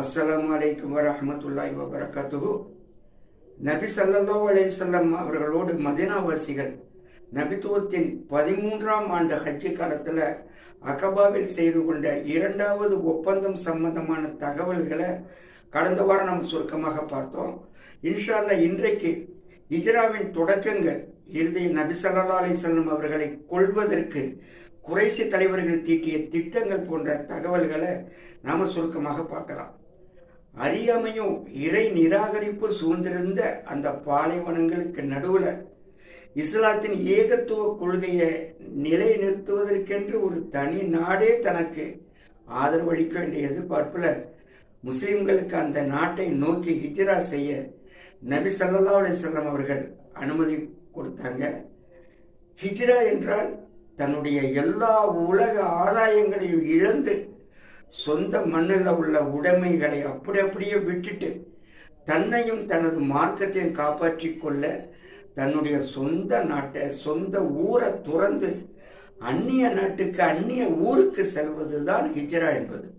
அஸ்லாம் அலைக்கும் வரமத்துல்லாய் வபரகாத்துஹு. நபி ஸல்லல்லாஹு அலைஹி அவர்களோடு மதினாவாசிகள் நபித்துவத்தின் பதிமூன்றாம் ஆண்டு ஹஜ்ஜி காலத்தில் அகபாவில் செய்து கொண்ட இரண்டாவது ஒப்பந்தம் சம்பந்தமான தகவல்களை கடந்த வாரம் நம்ம சுருக்கமாக பார்த்தோம். இன்ஷால்ல இன்றைக்கு இஜ்ராவின் தொடக்கங்கள் இறுதி நபி சல்லா அலைஹி வஸல்லம் அவர்களை கொள்வதற்கு குறைசி தலைவர்கள் தீட்டிய திட்டங்கள் போன்ற தகவல்களை நாம சுருக்கமாக பார்க்கலாம். அறியாமையும் இறை நிராகரிப்பு சூழ்ந்திருந்த அந்த பாலைவனங்களுக்கு நடுவில் இஸ்லாத்தின் ஏகத்துவ கொள்கையை நிலைநிறுத்துவதற்கென்று ஒரு தனி நாடே தனக்கு ஆதரவளிக்க வேண்டிய எதிர்பார்ப்பில் முஸ்லிம்களுக்கு அந்த நாட்டை நோக்கி ஹிஜ்ரா செய்ய நபி சல்லா அலிசல்லாம் அவர்கள் அனுமதி கொடுத்தாங்க. ஹிஜ்ரா என்றால் தன்னுடைய எல்லா உலக ஆதாயங்களையும் இழந்து சொந்த மண்ணில் உள்ள உடைமைகளை அப்படி அப்படியே விட்டுட்டு தன்னையும் தனது மார்க்கத்தையும் காப்பாற்றி கொள்ள தன்னுடைய சொந்த நாட்டை சொந்த ஊரை துறந்து அந்நிய நாட்டுக்கு அந்நிய ஊருக்கு செல்வதுதான் ஹிஜ்ரா என்பது.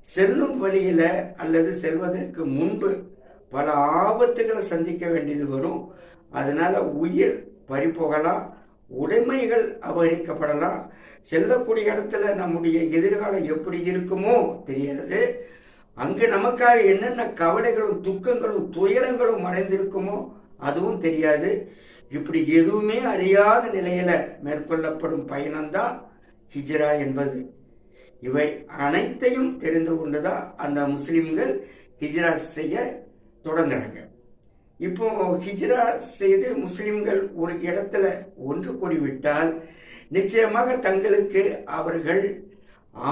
செல்லும் வழியில அல்லது செல்வதற்கு முன்பு பல ஆபத்துகளை சந்திக்க வேண்டியது வரும். அதனால உயிர் பறிப்போகலாம் உடைமைகள் அபகரிக்கப்படலாம். செல்லக்கூடிய இடத்துல நம்முடைய எதிர்காலம் எப்படி இருக்குமோ தெரியாது. அங்கு நமக்காக என்னென்ன கவலைகளும் துக்கங்களும் துயரங்களும் மறைந்திருக்குமோ அதுவும் தெரியாது. இப்படி எதுவுமே அறியாத நிலையில மேற்கொள்ளப்படும் பயணம்தான் ஹிஜ்ரா என்பது. இவை அனைத்தையும் தெரிந்து கொண்டுதான் அந்த முஸ்லிம்கள் ஹிஜ்ரா செய்ய தொடங்குறாங்க. இப்போ ஹிஜ்ரா செய்து முஸ்லிம்கள் ஒரு இடத்துல ஒன்று கூடிவிட்டால் நிச்சயமாக தங்களுக்கு அவர்கள்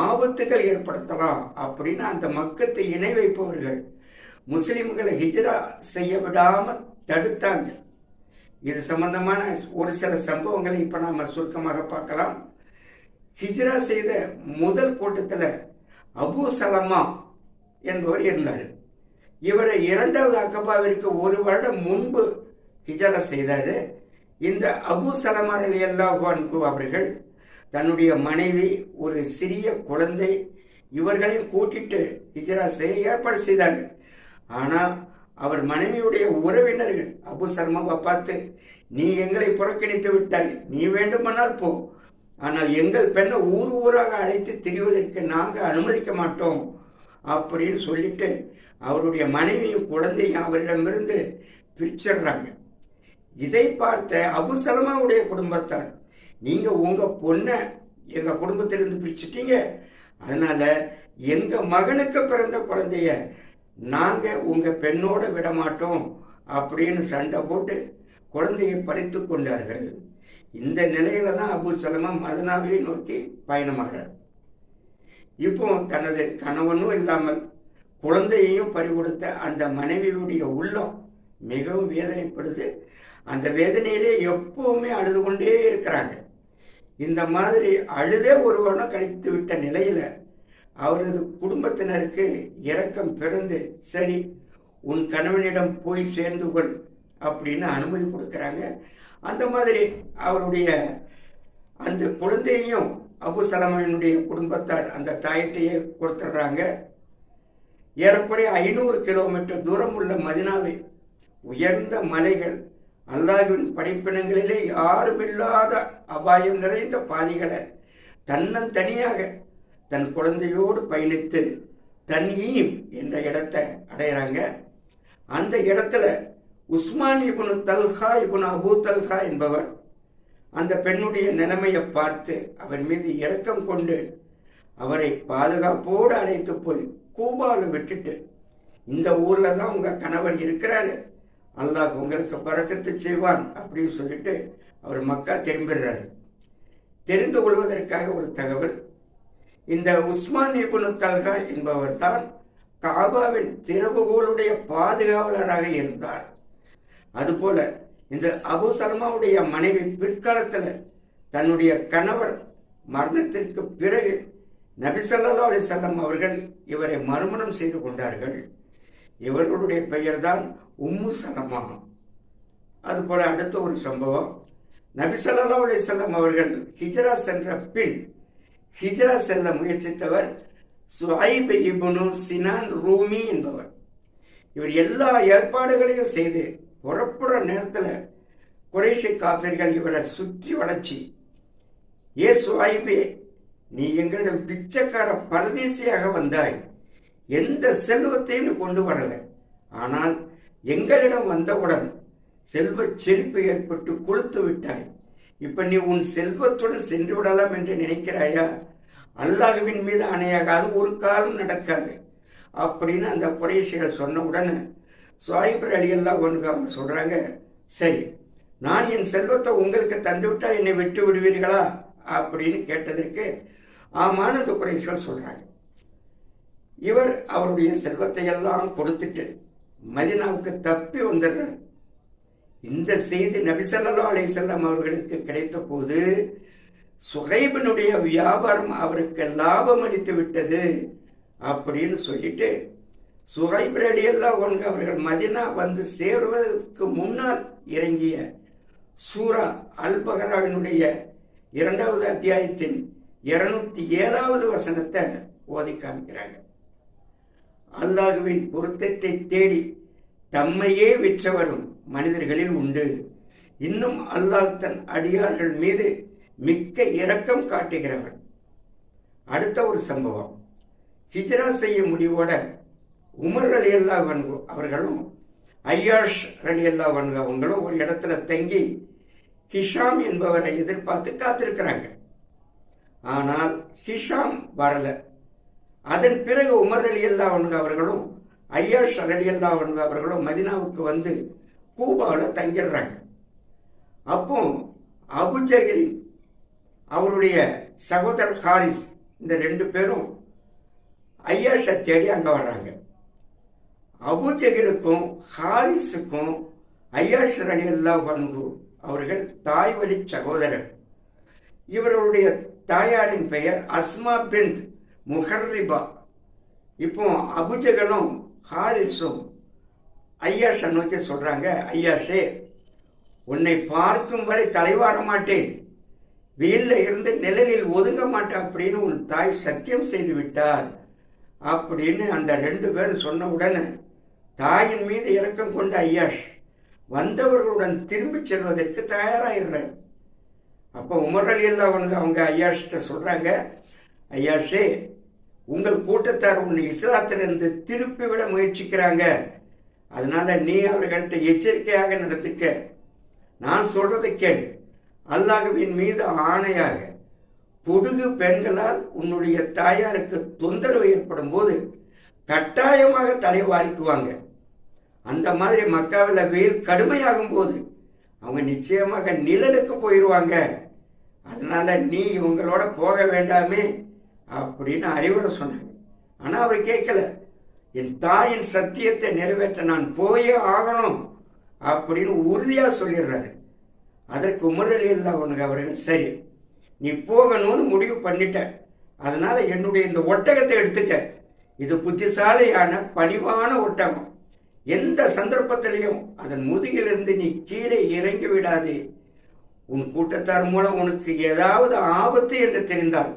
ஆபத்துகள் ஏற்படுத்தலாம் அப்படின்னு அந்த மக்கத்தை இணை வைப்பவர்கள் முஸ்லிம்களை ஹிஜ்ரா செய்ய விடாம தடுத்தாங்க. இது சம்பந்தமான ஒரு சில சம்பவங்களை இப்ப நாம சுருக்கமாக பார்க்கலாம். ஹிஜ்ரா செய்த முதல் கூட்டத்தில் அபு சலமா என்பவர் இருந்தார். இவரை இரண்டாவது அக்கபாவிற்கு ஒரு வருடம் முன்பு ஹிஜரா செய்தார். இந்த அபு சலமார் அலி அல்லாஹான்கு அவர்கள் தன்னுடைய மனைவி ஒரு சிறிய குழந்தை இவர்களையும் கூட்டிட்டு ஹிஜரா செய்ய ஏற்பாடு செய்தாங்க. ஆனால் அவர் மனைவியுடைய உறவினர்கள் அபு சர்மாவை பார்த்து நீ எங்களை புறக்கணித்து விட்டாய். நீ வேண்டுமானால் போ. ஆனால் எங்கள் பெண்ணை ஊர் ஊராக அழைத்து திரிவதற்கு நாங்கள் அனுமதிக்க மாட்டோம். அப்படின்னு சொல்லிட்டு அவருடைய மனைவியும் குழந்தையும் அவரிடமிருந்து பிரிச்சிடுறாங்க. இதை பார்த்த அபுசலமாவுடைய குடும்பத்தார் நீங்க உங்க பொண்ணை எங்க குடும்பத்திலிருந்து பிரிச்சுட்டீங்க. அதனால எங்க மகனுக்கு பிறந்த குழந்தைய நாங்க உங்க பெண்ணோட விட மாட்டோம் அப்படின்னு சண்டை போட்டு குழந்தையை பறித்து கொண்டார்கள். இந்த நிலையில தான் அபு சலமா மதனாவை நோக்கி பயணமாகிறார். இப்போ தனது கணவனும் இல்லாமல் குழந்தையையும் பறிகொடுத்த அந்த மனைவியுடைய உள்ளம் மிகவும் வேதனைப்படுது. அந்த வேதனையிலே எப்பவுமே அழுது கொண்டே இருக்கிறாங்க. இந்த மாதிரி அழுதே ஒரு வருடம் கழித்து விட்ட நிலையில அவரது குடும்பத்தினருக்கு இரக்கம் பிறந்து சரி உன் கணவனிடம் போய் சேர்ந்து கொள் அப்படின்னு அனுமதி கொடுக்குறாங்க. அந்த மாதிரி அவருடைய அந்த குழந்தையையும் அபு சலமனுடைய குடும்பத்தார் அந்த தாயிட்டையே கொடுத்துட்றாங்க. ஏறக்குறைய ஐநூறு கிலோமீட்டர் தூரம் உள்ள மதினாவை உயர்ந்த மலைகள் அல்லாஹுவின் படைப்பினங்களிலே யாருமில்லாத அபாயம் நிறைந்த பாதைகளை தன்னந்தனியாக தன் குழந்தையோடு பயணித்து தன்யீம் என்ற இடத்தை அடையிறாங்க அந்த இடத்துல உஸ்மான் இபுனு தல்ஹா இபுனு அபு தல்ஹா என்பவர் அந்த பெண்ணுடைய நிலைமையை பார்த்து அவர் மீது இரக்கம் கொண்டு அவரை பாதுகாப்போடு அழைத்து போய் கூபாவை விட்டுட்டு இந்த ஊர்ல தான் உங்க கணவர் இருக்கிறாரு. அல்லாஹ் உங்களுக்கு பறக்கத்து செய்வான் அப்படின்னு சொல்லிட்டு அவர் மக்கா திரும்பிடுறாரு. தெரிந்து கொள்வதற்காக ஒரு தகவல் இந்த உஸ்மான் இபுனு தல்கா என்பவர் தான் காபாவின் திறவுகோளுடைய பாதுகாவலராக இருந்தார். அதுபோல இந்த அபு சர்மாவுடைய மனைவி பிற்காலத்தில் தன்னுடைய கணவர் மரணத்திற்கு பிறகு நபிசல்லா அலிசல்லம் அவர்கள் இவரை மறுமணம் செய்து கொண்டார்கள். இவர்களுடைய பெயர்தான் உம்மு சலமா. அதுபோல அடுத்த ஒரு சம்பவம். நபிசல்லா அலிசல்லம் அவர்கள் ஹிஜரா சென்ற பின் ஹிஜரா செல்ல முயற்சித்தவர் சுஹைப் இபுனு சினான் ரூமி என்பவர். இவர் எல்லா ஏற்பாடுகளையும் செய்து புறப்புற நேரத்தில் குறைஷி காப்பீர்கள் இவரை சுற்றி வளர்ச்சி. ஏ சுஹைபே நீ எங்களிடம் பிச்சைக்கார பரதேசியாக வந்தாய். எந்த செல்வத்தையும் கொண்டு வரல. ஆனால் எங்களிடம் வந்தவுடன் செல்வ செழிப்பு ஏற்பட்டு கொளுத்து விட்டாய். இப்ப நீ உன் செல்வத்துடன் சென்று விடலாம் என்று நினைக்கிறாயா? அல்லாஹுவின் மீது அணையாக அது ஒரு காலம் நடக்காது. அப்படின்னு அந்த குறைசிகள் சொன்ன உடனே சுவாயிபர் அலி எல்லாம் ஒன்று அவங்க சொல்றாங்க சரி நான் என் செல்வத்தை உங்களுக்கு தந்துவிட்டால் என்னை விட்டு விடுவீர்களா? அப்படின்னு கேட்டதற்கு ஆமான்னு அந்த குறைசிகள் சொல்றாங்க. இவர் அவருடைய செல்வத்தை எல்லாம் கொடுத்துட்டு மதினாவுக்கு தப்பி வந்துடுறார். இந்த செய்தி நபிசல்லா செல்லம் அவர்களுக்கு கிடைத்த போது சுகைபனுடைய வியாபாரம் அவருக்கு லாபம் அளித்து விட்டது அப்படின்னு சொல்லிட்டு சுகைப் அலியெல்லாம் ஒன்று அவர்கள் மதினா வந்து சேருவதற்கு முன்னால் இறங்கிய சூரா அல்பகராவினுடைய இரண்டாவது அத்தியாயத்தின் இருநூத்தி ஏழாவது வசனத்தை ஓதி காமிக்கிறாங்க. அல்லாஹுவின் பொருத்தத்தை தேடி தம்மையே விற்றவரும் மனிதர்களில் உண்டு. இன்னும் அல்லாஹ் தன் அடியார்கள் மீது மிக்க இரக்கம் காட்டுகிறவன். அடுத்த ஒரு சம்பவம். ஹிஜ்ரா செய்ய முடிவோட உமர் அலி அல்லா வன்கு அவர்களும் ஐயாஷ் அலி அல்லா வன்கு அவங்களும் ஒரு இடத்துல தங்கி ஹிஷாம் என்பவரை எதிர்பார்த்து காத்திருக்கிறாங்க. ஆனால் ஹிஷாம் வரல. அதன் பிறகு உமர் அலி அல்லா வன்கு அவர்களும் ஐயாஷ் அலி அல்லா வன்கு அவர்களும் மதினாவுக்கு வந்து கூபாவில் தங்கிடுறாங்க. அப்போ அபுஜகில் அவருடைய சகோதரர் ஹாரிஸ் இந்த ரெண்டு பேரும் ஐயாஷை தேடி அங்கே வர்றாங்க. அபுஜகிலுக்கும் ஹாரிஸுக்கும் ஐயாஷ் அலி அல்லா வன்கு அவர்கள் தாய் வழி சகோதரர். இவர்களுடைய தாயாரின் பெயர் அஸ்மா பிந்த் முஹர்ரிபா. இப்போ அபுஜகனும் ஹாரிஸும் ஐயாஷை நோக்கி சொல்கிறாங்க ஐயாஷே உன்னை பார்க்கும் வரை தலைவார மாட்டேன். வீட்டில் இருந்து நிழலில் ஒதுங்க மாட்டேன் அப்படின்னு உன் தாய் சத்தியம் செய்து விட்டார். அப்படின்னு அந்த ரெண்டு பேரும் சொன்ன உடனே தாயின் மீது இரக்கம் கொண்ட ஐயாஷ் வந்தவர்களுடன் திரும்பிச் செல்வதற்கு தயாராகிடுறார் அப்போ உமர் அலி அவனுக்கு அவங்க ஐயாஷ்கிட்ட சொல்கிறாங்க ஐயாஷே உங்கள் கூட்டத்தார் உன்னை இஸ்லாத்திலிருந்து திருப்பி விட முயற்சிக்கிறாங்க. அதனால நீ அவர்கள்ட்ட எச்சரிக்கையாக நடந்துக்க. நான் சொல்றதை கேள். அல்லாஹுவின் மீது ஆணையாக பொடுகு பெண்களால் உன்னுடைய தாயாருக்கு தொந்தரவு ஏற்படும் போது கட்டாயமாக தலைவாரிக்குவாங்க. அந்த மாதிரி மக்காவில் வெயில் கடுமையாகும் போது அவங்க நிச்சயமாக நிழலுக்கு போயிடுவாங்க அதனால நீ இவங்களோட போக வேண்டாமே அப்படின்னு அறிவுரை சொன்னாங்க. ஆனால் அவர் கேட்கல. என் தாயின் சத்தியத்தை நிறைவேற்ற நான் போயே ஆகணும் அப்படின்னு உறுதியாக சொல்லிடுறாரு. அதற்கு உமரலி இல்லை உனக்கு அவர்கள் சரி நீ போகணும்னு முடிவு பண்ணிட்ட. அதனால என்னுடைய இந்த ஒட்டகத்தை எடுத்துக்க. இது புத்திசாலியான பணிவான ஒட்டகம். எந்த சந்தர்ப்பத்திலையும் அதன் முதுகிலிருந்து நீ கீழே இறங்கி விடாதே. உன் கூட்டத்தார் மூலம் உனக்கு ஏதாவது ஆபத்து என்று தெரிந்தால்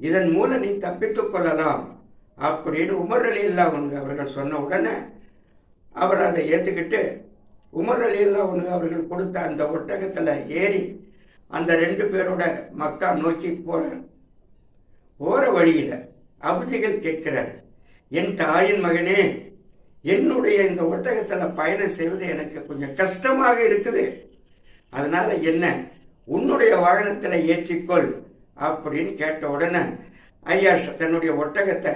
இதன் மூலம் நீ தப்பித்துக் கொள்ளலாம் அப்படின்னு உமர் அலி இல்லா உனக்கு அவர்கள் சொன்ன உடனே அவர் அதை ஏற்றுக்கிட்டு உமர் அலி இல்லா உனக்கு அவர்கள் கொடுத்த அந்த ஒட்டகத்தில் ஏறி அந்த ரெண்டு பேரோட மக்கா நோக்கி போறார் ஓர வழியில் அபுஜிகள் கேட்கிறார் என் தாயின் மகனே என்னுடைய இந்த ஒட்டகத்தில் பயணம் செய்வது எனக்கு கொஞ்சம் கஷ்டமாக இருக்குது. அதனால என்ன? உன்னுடைய வாகனத்தில் ஏற்றிக்கொள் அப்படின்னு கேட்ட உடனே ஐயா தன்னுடைய ஒட்டகத்தை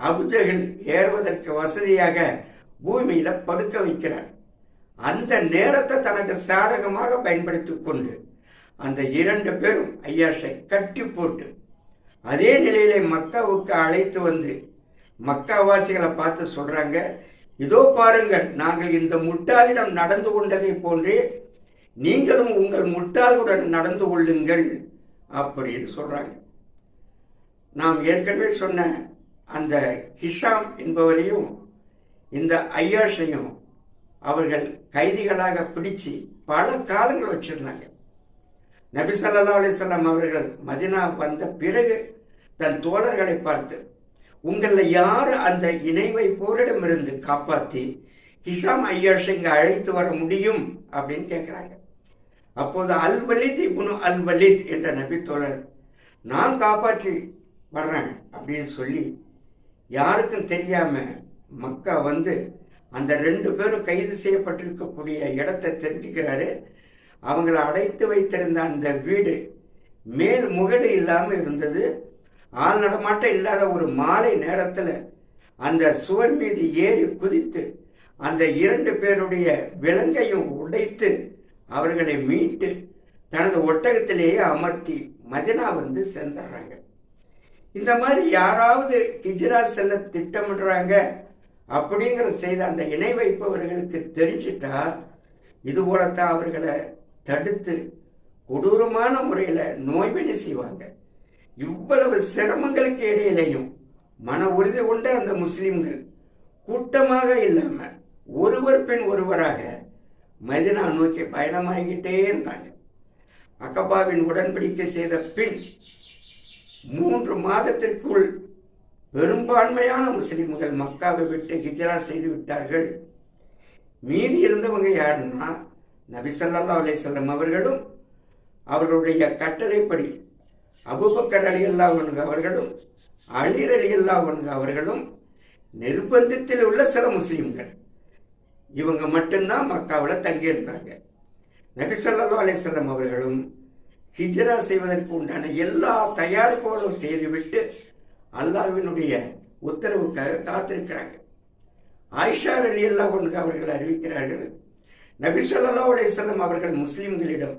அபுஜகில் ஏறுவதற்கு வசதியாக பூமியில படுக்க வைக்கிறார். அந்த நேரத்தை தனக்கு சாதகமாக பயன்படுத்தி கொண்டு அந்த இரண்டு பேரும் ஐயாஷை கட்டி போட்டு அதே நிலையிலே மக்காவுக்கு அழைத்து வந்து மக்காவாசிகளை பார்த்து சொல்றாங்க இதோ பாருங்கள் நாங்கள் இந்த முட்டாளிடம் நடந்து கொண்டதை போன்றே நீங்களும் உங்கள் முட்டாளுடன் நடந்து கொள்ளுங்கள் அப்படின்னு சொல்றாங்க. நாம் ஏற்கனவே சொன்ன அந்த ஹிஷாம் என்பவரையும் இந்த ஐயாஷையும் அவர்கள் கைதிகளாக பிடிச்சு பல காலங்கள் வச்சிருந்தாங்க. நபி சல்லா அலிசல்லாம் அவர்கள் மதினா வந்த பிறகு தன் தோழர்களை பார்த்து உங்களில் யார் அந்த இணைவை போரிடமிருந்து காப்பாற்றி ஹிஷாம் ஐயாஷ் இங்கே அழைத்து வர முடியும் அப்படின்னு கேட்குறாங்க அப்போது அல் வலித் இப்னு அல் வலித் என்ற நபி தோழர் நான் காப்பாற்றி வர்றேன் அப்படின்னு சொல்லி யாருக்கும் தெரியாமல் மக்கா வந்து அந்த ரெண்டு பேரும் கைது செய்யப்பட்டிருக்கக்கூடிய இடத்தை தெரிஞ்சுக்கிறாரு. அவங்கள அடைத்து வைத்திருந்த அந்த வீடு மேல் முகடு இல்லாமல் இருந்தது. ஆள் நடமாட்டம் இல்லாத ஒரு மாலை நேரத்தில் அந்த சுவர் மீது ஏறி குதித்து அந்த இரண்டு பேருடைய விலங்கையும் உடைத்து அவர்களை மீட்டு தனது ஒட்டகத்திலேயே அமர்த்தி மதினா வந்து சேர்ந்துடுறாங்க இந்த மாதிரி யாராவது ஹிஜ்ரா செல்ல திட்டமிடுறாங்க அப்படிங்கிற செய்த அந்த இணை வைப்பவர்களுக்கு தெரிஞ்சிட்டா இது போலத்தான் அவர்களை தடுத்து கொடூரமான முறையில் நோய்வினை செய்வாங்க. இவ்வளவு சிரமங்களுக்கு இடையிலையும் மன உறுதி கொண்ட அந்த முஸ்லிம்கள் கூட்டமாக இல்லாம ஒருவர் பின் ஒருவராக மதினா நோக்கி பயணமாகிக்கிட்டே இருந்தாங்க. அக்கபாவின் உடன்படிக்கை செய்த பின் மூன்று மாதத்திற்குள் பெரும்பான்மையான முஸ்லிம்கள் மக்காவை விட்டு ஹிஜ்ரா செய்து விட்டார்கள். மீதி இருந்தவங்க யாருன்னா நபி ஸல்லல்லாஹு அவர்களும் அவர்களுடைய கட்டளைப்படி அபுபக்கர் அலி அல்லாஹ் அவர்களும் அலிர் அலி அல்லாஹ் அவர்களும் நிர்பந்தத்தில் உள்ள சில முஸ்லீம்கள். இவங்க மட்டும்தான் மக்காவில் தங்கியிருந்தாங்க. நபிசல்லா அலிசல்லம் அவர்களும் ஹிஜ்ரா செய்வதற்கு உண்டான எல்லா தயாரிப்புகளும் செய்துவிட்டு அல்லாஹ்வினுடைய உத்தரவுக்காக காத்திருக்கிறாங்க. ஆயிஷா அலி அல்லாஹ் அவர்கள் அறிவிக்கிறார்கள் நபிசல்லா அலிசல்லம் அவர்கள் முஸ்லீம்களிடம்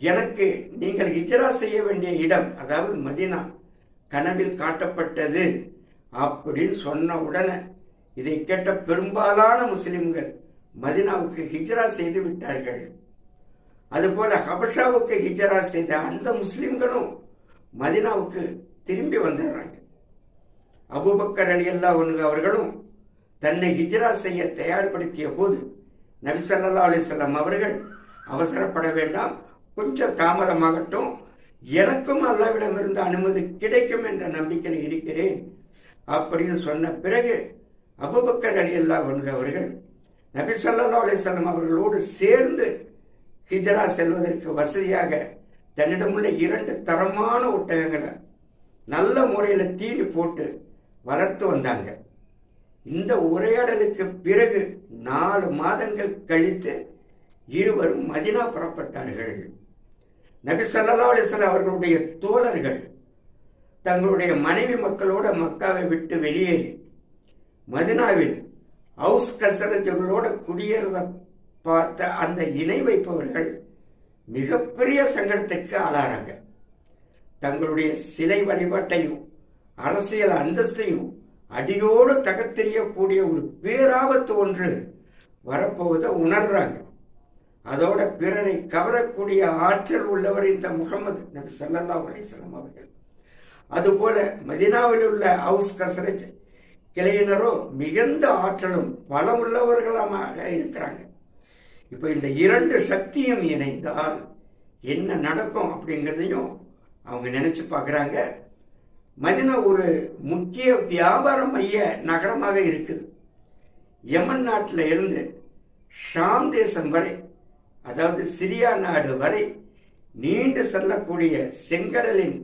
எனக்கு நீங்கள் ஹிஜ்ரா செய்ய வேண்டிய இடம் அதாவது மதினா கனவில் காட்டப்பட்டது அப்படின்னு சொன்ன உடனே இதை கேட்ட பெரும்பாலான முஸ்லிம்கள் மதினாவுக்கு ஹிஜ்ரா செய்து விட்டார்கள். அதுபோல ஹபஷாவுக்கு ஹிஜ்ரா செய்த அந்த முஸ்லிம்களும் மதினாவுக்கு திரும்பி வந்துடுறாங்க. அபூபக்கர் அலி அல்லா அவர்களும் தன்னை ஹிஜ்ரா செய்ய தயார்படுத்திய போது நபி ஸல்லல்லாஹு அவர்கள் அவசரப்பட வேண்டாம் கொஞ்சம் தாமதமாகட்டும். எனக்கும் அல்லாவிடமிருந்து அனுமதி கிடைக்கும் என்ற நம்பிக்கையில் இருக்கிறேன். அப்படின்னு சொன்ன பிறகு அபுபக்கர் அலி அல்லா அவர்கள் நபி சொல்லா அலைஹி அவர்களோடு சேர்ந்து ஹிஜரா செல்வதற்கு வசதியாக தன்னிடமுள்ள இரண்டு தரமான ஒட்டகங்களை நல்ல முறையில் தீனி போட்டு வளர்த்து வந்தாங்க. இந்த உரையாடலுக்கு பிறகு நாலு மாதங்கள் கழித்து இருவரும் மதினா புறப்பட்டார்கள். நபி ஸல்லல்லாஹு அலைஹி அவர்களுடைய தோழர்கள் தங்களுடைய மனைவி மக்களோட மக்காவை விட்டு வெளியேறி மதினாவில் ஹவுஸ் கசரஜர்களோட குடியேறத பார்த்த அந்த இணை வைப்பவர்கள் மிகப்பெரிய சங்கடத்திற்கு ஆளாறாங்க. தங்களுடைய சிலை வழிபாட்டையும் அரசியல் அந்தஸ்தையும் அடியோடு தகர்த்தெறியக்கூடிய ஒரு பேராபத்து ஒன்று வரப்போவதை உணர்றாங்க. அதோட பிறரை கவரக்கூடிய ஆற்றல் உள்ளவர் இந்த முகமது நபி ஸல்லல்லாஹு அலிஸ்லாம் அவர்கள். அதுபோல மதினாவில் உள்ள ஹவுஸ் கசரஜ் கிளையினரோ மிகுந்த ஆற்றலும் பலமுள்ளவர்களாக இருக்கிறாங்க. இப்போ இந்த இரண்டு சக்தியும் இணைந்தால் என்ன நடக்கும் அப்படிங்கிறதையும் அவங்க நினைச்சு பார்க்குறாங்க. மதினா ஒரு முக்கிய வியாபார மைய நகரமாக இருக்குது. யமன் நாட்டில் இருந்து ஷாம் தேசம் வரை அதாவது சிரியா நாடு வரை நீண்டு செல்லக்கூடிய செங்கடலின்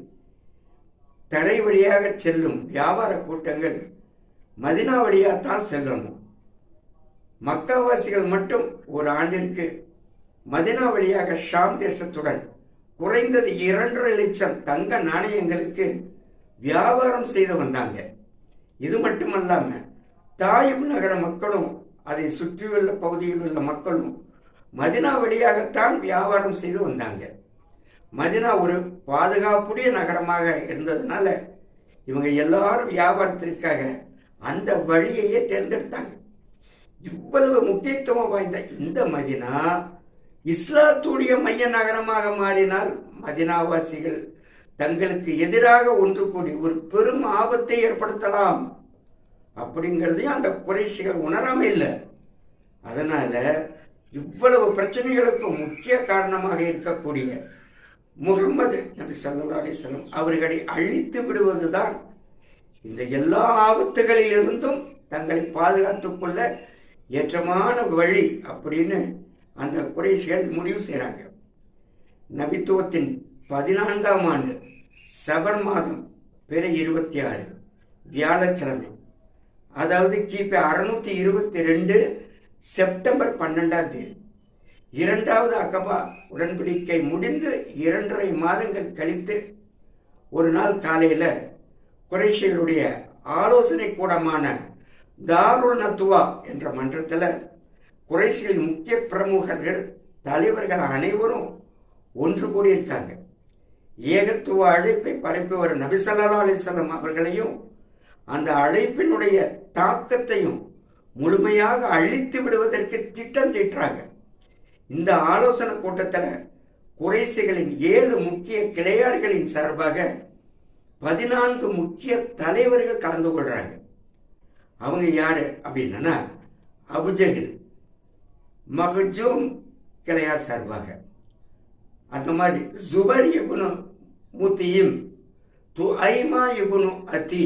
தரை வழியாக செல்லும் வியாபார கூட்டங்கள் மதினா வழியாக தான் செல்லணும். மக்காவாசிகள் மட்டும் ஒரு ஆண்டிற்கு மதினா வழியாக ஷாம் தேசத்துடன் குறைந்தது இரண்டரை லட்சம் தங்க நாணயங்களுக்கு வியாபாரம் செய்து வந்தாங்க. இது மட்டுமல்லாமல் தாயும் நகர மக்களும் அதை சுற்றியுள்ள பகுதியில் உள்ள மக்களும் மதினா வழியாகத்தான் வியாபாரம் செய்து வந்தாங்க. மதினா ஒரு பாதுகாப்புடைய நகரமாக இருந்ததுனால இவங்க எல்லாரும் வியாபாரத்திற்காக அந்த வழியையே தேர்ந்தெடுத்தாங்க. இவ்வளவு முக்கியத்துவம் வாய்ந்த இந்த மதினா இஸ்லாத்துடைய மைய நகரமாக மாறினால் மதினாவாசிகள் தங்களுக்கு எதிராக ஒன்று கூடி ஒரு பெரும் ஆபத்தை ஏற்படுத்தலாம் அப்படிங்கிறதையும் அந்த குறைஷிகள் உணராம இல்லை. அதனால இவ்வளவு பிரச்சனைகளுக்கு முக்கிய காரணமாக இருக்கக்கூடிய முகம்மது நபி சல்லா அலிஸ்லம் அவர்களை அழித்து விடுவதுதான் இந்த எல்லா ஆபத்துகளிலிருந்தும் தங்களை பாதுகாத்துக் கொள்ள ஏற்றமான வழி அப்படின்னு அந்த குறைசிகள் முடிவு செய்கிறாங்க நபித்துவத்தின் பதினான்காம் ஆண்டு சபர் மாதம் பிற இருபத்தி ஆறு வியாழக்கிழமை அதாவது கிபி அறுநூத்தி இருபத்தி ரெண்டு செப்டம்பர் பன்னெண்டாம் தேதி. இரண்டாவது அகபா உடன்படிக்கை முடிந்து இரண்டரை மாதங்கள் கழித்து ஒரு நாள் காலையில் குறைஷிகளுடைய ஆலோசனை கூடமான தாருல் நத்துவா என்ற மன்றத்தில் குறைஷிகளின் முக்கிய பிரமுகர்கள் தலைவர்கள் அனைவரும் ஒன்று கூடியிருக்காங்க. ஏகத்துவ அழைப்பை பரப்பி வரும் நபிசல்லா அலிசல்லாம் அவர்களையும் அந்த அழைப்பினுடைய தாக்கத்தையும் முழுமையாக அழித்து விடுவதற்கு திட்டம் தீட்டுறாங்க. இந்த ஆலோசனை கூட்டத்தில் குறைசிகளின் ஏழு முக்கிய கிளையார்களின் சார்பாக பதினான்கு முக்கிய தலைவர்கள் கலந்து கொள்றாங்க. அவங்க யாரு அப்படின்னா அபுஜகில் மஹஜூம் கிளையார் சார்பாக. அந்த மாதிரி ஜுபர் இபுனு முத்தியும் து ஐமா இபுனு அத்தி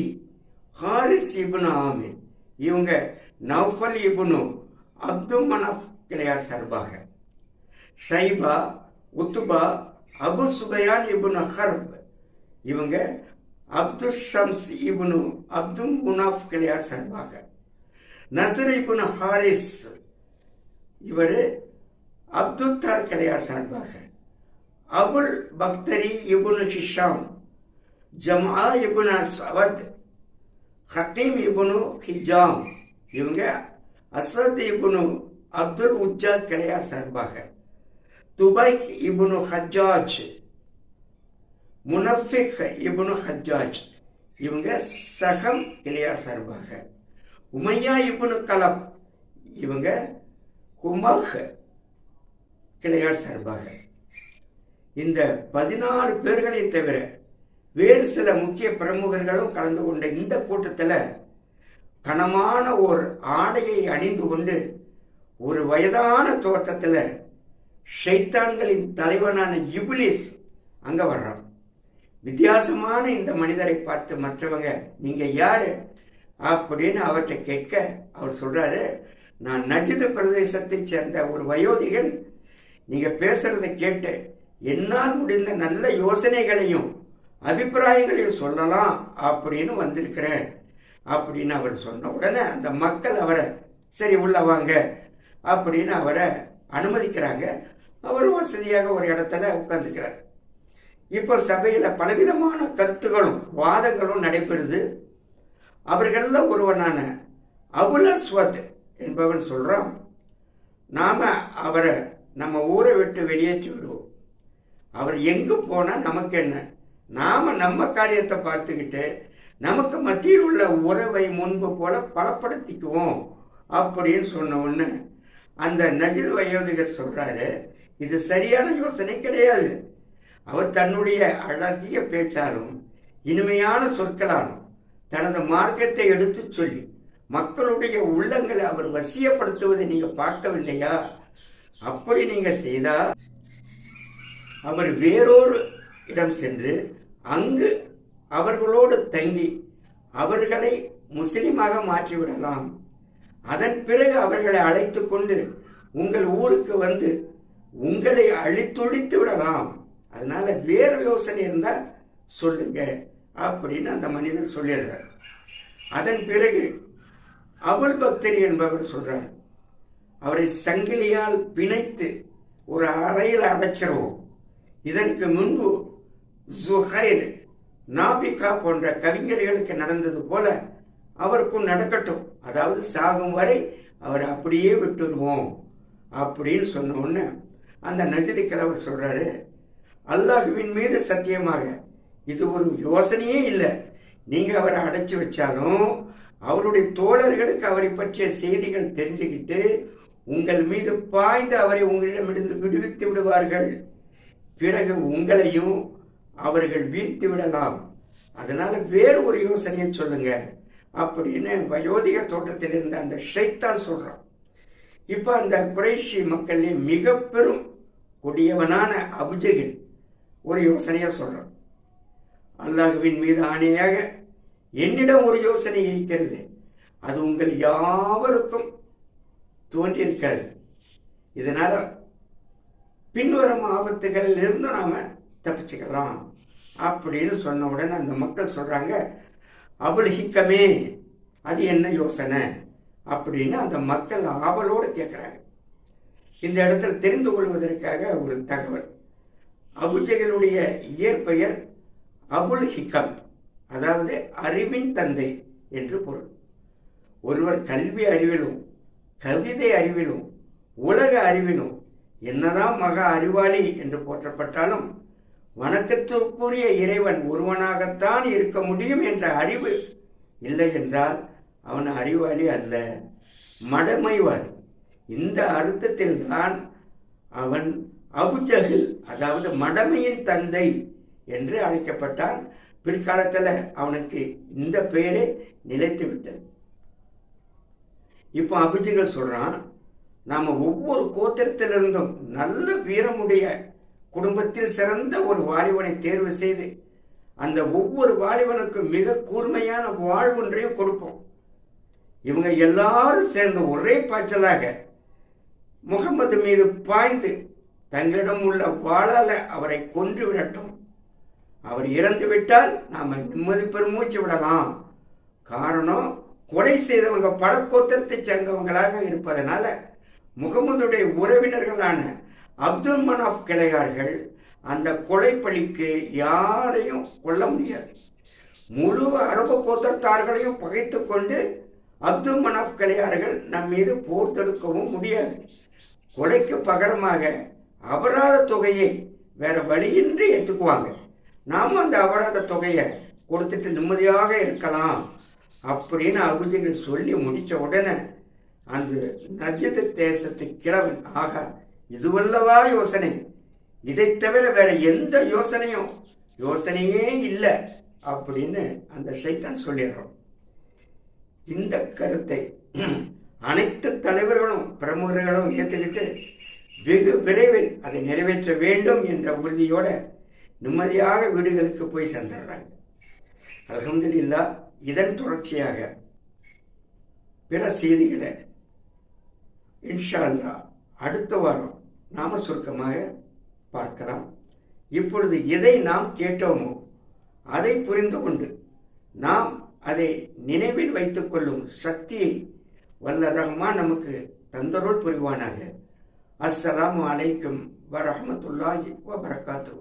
ஹாரிஸ் இபுனு ஆமிர். இவங்க நௌஃபல் இபுனு அப்துல் மனப் கிளையார் சார்பாக. ஷைபா உத்துபா அபு சுபையான் இபுனு ஹர்ப். இவங்க அப்துல் ஷம்ஸ் இபுனு அப்துல் முனாஃப் கிளையார் சார்பாக. நசர் இபுனு ஹாரிஸ் இவர் அப்துல் தார் கிளையார் சார்பாக. அபுல் பக்தரி இபுனு ஹிஷாம் ஜமா இபுனு சவத் ஹக்கீம் இபுனு ஹிஜாம். இவங்க அசத் இபுனு அப்துல் உஜா கிளையார் சார்பாக. துபாய் இபுனு ஹஜாஜ் முனஃபிக் இபுனு ஹஜாஜ் இவங்க சகம் கிளையா சார்பாக. உமையா இபுனு கலப். இவங்க குமஹ் கிளையார் சார்பாக. இந்த பதினாறு பேர்களை தவிர வேறு சில முக்கிய பிரமுகர்களும் கலந்து கொண்ட இந்த கூட்டத்தில் கனமான ஒரு ஆடையை அணிந்து கொண்டு ஒரு வயதான தோட்டத்தில் ஷைத்தான்களின் தலைவனான இபுலிஸ் அங்கே வர்றான். வித்தியாசமான இந்த மனிதரை பார்த்து மற்றவங்க நீங்கள் யார்? அப்படின்னு அவற்றை கேட்க அவர் சொல்கிறாரு நான் நஜித பிரதேசத்தைச் சேர்ந்த ஒரு வயோதிகன். நீங்கள் பேசுகிறத கேட்டு என்னால் முடிந்த நல்ல யோசனைகளையும் அபிப்பிராயங்களையும் சொல்லலாம் அப்படின்னு வந்திருக்கிறேன் அப்படின்னு அவர் சொன்ன உடனே அந்த மக்கள் அவரை சரி உள்ள வாங்க அப்படின்னு அவரை அனுமதிக்கிறாங்க. அவரும் வசதியாக ஒரு இடத்துல உட்காந்துக்கிறார் இப்போ சபையில் பலவிதமான கருத்துகளும் வாதங்களும் நடைபெறுது. அவர்களில் ஒருவனான அபுல் என்பவன் சொல்கிறான் நாம் அவரை நம்ம ஊரை விட்டு வெளியேற்றி விடுவோம். அவர் எங்கு போனால் நமக்கு என்ன? நாம் நம்ம காரியத்தை பார்த்துக்கிட்டு நமக்கு மத்தியில் உள்ள உறவை முன்பு போல பலப்படுத்திக்குவோம் அப்படின்னு சொன்ன உடனே அந்த நஜித் வயோதிகர் சொல்றாரு இது சரியான யோசனை கிடையாது. அவர் தன்னுடைய அழகிய பேச்சாலும் இனிமையான சொற்களாலும் தனது மார்க்கத்தை எடுத்து சொல்லி மக்களுடைய உள்ளங்களை அவர் வசியப்படுத்துவதை நீங்க பார்க்கவில்லையா? அப்படி நீங்க செய்தால் அவர் வேறொரு இடம் சென்று அங்கு அவர்களோடு தங்கி அவர்களை முஸ்லிமாக மாற்றிவிடலாம். அதன் பிறகு அவர்களை அழைத்து கொண்டு உங்கள் ஊருக்கு வந்து உங்களை அழித்தொழித்து விடலாம். அதனால வேறு யோசனை இருந்தால் சொல்லுங்க அப்படின்னு அந்த மனிதர் சொல்லிடுறார். அதன் பிறகு அவள் பக்தரி என்பவர் சொல்றார் அவரை சங்கிலியால் பிணைத்து ஒரு அறையில் அடைச்சிருவோம். இதற்கு முன்பு ஜுஹைர் நாபிகா போன்ற கவிஞர்களுக்கு நடந்தது போல அவருக்கும் நடக்கட்டும். அதாவது சாகும் வரை அவர் அப்படியே விட்டுருவோம் அப்படின்னு சொன்ன உடனே அந்த நஜதி கிழவர் சொல்றாரு அல்லாஹுவின் மீது சத்தியமாக இது ஒரு யோசனையே இல்லை. நீங்க அவரை அடைச்சி வச்சாலும் அவருடைய தோழர்களுக்கு அவரை பற்றிய செய்திகள் தெரிஞ்சுக்கிட்டு உங்கள் மீது பாய்ந்து அவரை உங்களிடமிருந்து விடுவித்து விடுவார்கள். பிறகு உங்களையும் அவர்கள் வீழ்த்தி விடலாம். அதனால வேறு ஒரு யோசனையை சொல்லுங்க. அப்படின்னு வயோதிக தோட்டத்தில் இருந்த அந்த ஷைத்தான் சொல்றான். இப்ப அந்த குறைஷி மக்களே மிக பெரும் கொடியவனான அபுஜகில் ஒரு யோசனையாக சொல்றான். அல்லாஹுவின் மீது ஆணையாக என்னிடம் ஒரு யோசனை இருக்கிறது. அது உங்கள் யாவருக்கும் தோன்றியிருக்காது. இதனால பின்வரும் ஆபத்துகளில் இருந்து நாம தப்பிச்சுக்கலாம். அப்படின்னு சொன்ன உடனே அந்த மக்கள் சொல்கிறாங்க அபுலகிக்கமே அது என்ன யோசனை? அப்படின்னு அந்த மக்கள் ஆவலோடு கேட்குறாங்க இந்த இடத்துல தெரிந்து கொள்வதற்காக ஒரு தகவல். அபுஜகளுடைய இயற்பெயர் அபுல் ஹிக்கம் அதாவது அறிவின் தந்தை என்று பொருள். ஒருவர் கல்வி அறிவிலும் கவிதை அறிவிலும் உலக அறிவிலும் என்னதான் மகா அறிவாளி என்று போற்றப்பட்டாலும் வணக்கத்திற்குரிய இறைவன் ஒருவனாகத்தான் இருக்க முடியும் என்ற அறிவு இல்லை என்றால் அவன் அறிவாளி அல்ல மடமைவாதி இந்த அர்த்தத்தில் தான் அவன் அபுஜகில் அதாவது மடமையின் தந்தை என்று அழைக்கப்பட்டான். பிற்காலத்தில் அவனுக்கு இந்த பெயரே நிலைத்து விட்டது. இப்போ அபிஜிகள் சொல்கிறான் நாம் ஒவ்வொரு கோத்திரத்திலிருந்தும் நல்ல வீரமுடைய குடும்பத்தில் சிறந்த ஒரு வாலிபனை தேர்வு செய்து அந்த ஒவ்வொரு வாலிபனுக்கும் மிக கூர்மையான வாழ்வொன்றையும் கொடுப்போம். இவங்க எல்லாரும் சேர்ந்து ஒரே பாய்ச்சலாக முகமது மீது பாய்ந்து தங்களிடம் உள்ள வாழால அவரை கொன்று விடட்டும். அவர் இறந்து விட்டால் நாம் நிம்மதி பெருமூச்சு விடலாம். காரணம் கொலை செய்தவங்க படக்கோத்திரத்தை சேர்ந்தவங்களாக இருப்பதனால முகமதுடைய உறவினர்களான அப்துல் மனாஃப் கிளையார்கள் அந்த கொலைப்பழிக்கு யாரையும் கொல்ல முடியாது. முழு அரபு கோத்தத்தார்களையும் பகைத்து கொண்டு அப்துல் மனாஃப் கிளையார்கள் நம் மீது போர் தடுக்கவும் முடியாது. கொலைக்கு பகரமாக அபராத தொகையை வேற வழியின்றி ஏற்றுக்குவாங்க. நாம அந்த அபராத தொகையை கொடுத்துட்டு நிம்மதியாக இருக்கலாம் அப்படின்னு அபுஜிகள் சொல்லி முடித்த உடனே அந்த நஜித தேசத்து கிழவன் ஆகா இதுவல்லவா யோசனை. இதை தவிர வேற எந்த யோசனையும் யோசனையே இல்லை அப்படின்னு அந்த சைத்தான் சொல்லிடுறோம் இந்த கருத்தை அனைத்து தலைவர்களும் பிரமுகர்களும் ஏற்றுக்கிட்டு வெகு விரைவில் அதை நிறைவேற்ற வேண்டும் என்ற உறுதியோட நிம்மதியாக வீடுகளுக்கு போய் சேர்ந்துடுறாங்க. அலமதுல்லா இதன் தொடர்ச்சியாக பிற செய்திகளை இன்ஷா அல்லா அடுத்த வாரம் நாம சுருக்கமாக பார்க்கலாம். இப்பொழுது எதை நாம் கேட்டோமோ அதை புரிந்து கொண்டு நாம் அதை நினைவில் வைத்துக் கொள்ளும் சக்தியை வல்ல ரஹ்மான் நமக்கு தந்தருள் புரிவானாக. அஸ்ஸலாமு அலைக்கும் வரஹமத்துல்லாஹி வபரகாத்து